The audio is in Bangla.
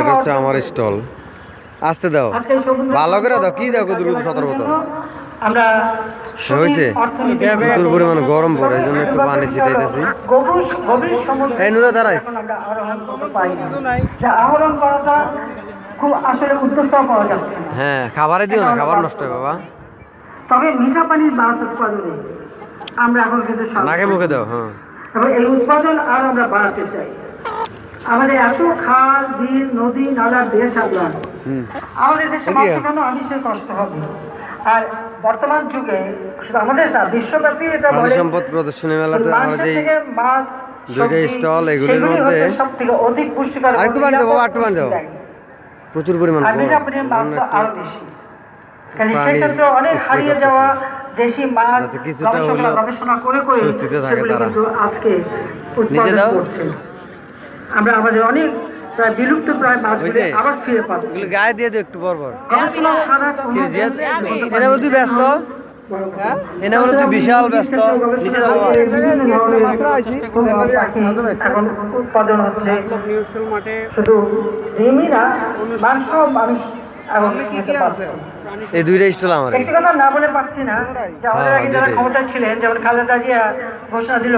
এটা হচ্ছে আমার স্টল। আসতে দাও। ভালো করে দাও। কি দাও সতর বোতল? আমরা হয়েছে? প্রচুর পরিমাণে গরম পড়ে, এই জন্য একটু পানি ছিটাইতেছি। এই নুরা দাঁড়াইস। হ্যাঁ খাবারে দিও না খাবার নষ্ট হয় বাবা। তবে মিঠা পানির মাছ উৎপাদনে আমরা এখন কিন্তু সফল। নাকে মুখে দাও হ্যাঁ। এবং এই উৎপাদন আর আমরা বাড়াতে চাই। আমাদের এত খাল বিল নদী নালা দেশ হুম আমাদের দেশে। মাছ কেন আমিষের কষ্ট হবে আর বর্তমান যুগে শুধু আমাদের না বিশ্বব্যাপী এটা বলে সম্পদ প্রদর্শনী মেলাতে আমরা থেকে মাছ দুইটা stall, এগুলির মধ্যে সবথেকে অধিক পুষ্টিকর আরেকটু বাড়ি দাও বাবা, আরেকটু বাড়ি দাও। প্রচুর পরিমাণ আর বেশি কাজে সেক্ষেত্রে অনেক হারিয়ে যাওয়া দেশি মাছ গবেষণা করে করে স্বস্তিতে থাকে সেগুলি তারা। কিন্তু আজকে উৎপাদন দাও। করছে আমরা আমাদের অনেক প্রায় বিলুপ্ত প্রায় মাছগুলি আবার ফিরে পাবো। গায়ে দিয়ে দিও একটু তুই ব্যস্ত? তুই বিশাল ব্যস্ত। নিচে যাও। এখন উৎপাদন হচ্ছে শুধু ডিমই মাংস মানুষ এখন খেতে পারছে। এই দুইটা স্টল আমার একটি কথা না বলে পারছি না। যে আমাদের হ্যাঁ, আগে যারা ক্ষমতা ছিলেন যেমন খালেদা জিয়া ঘোষণা দিল।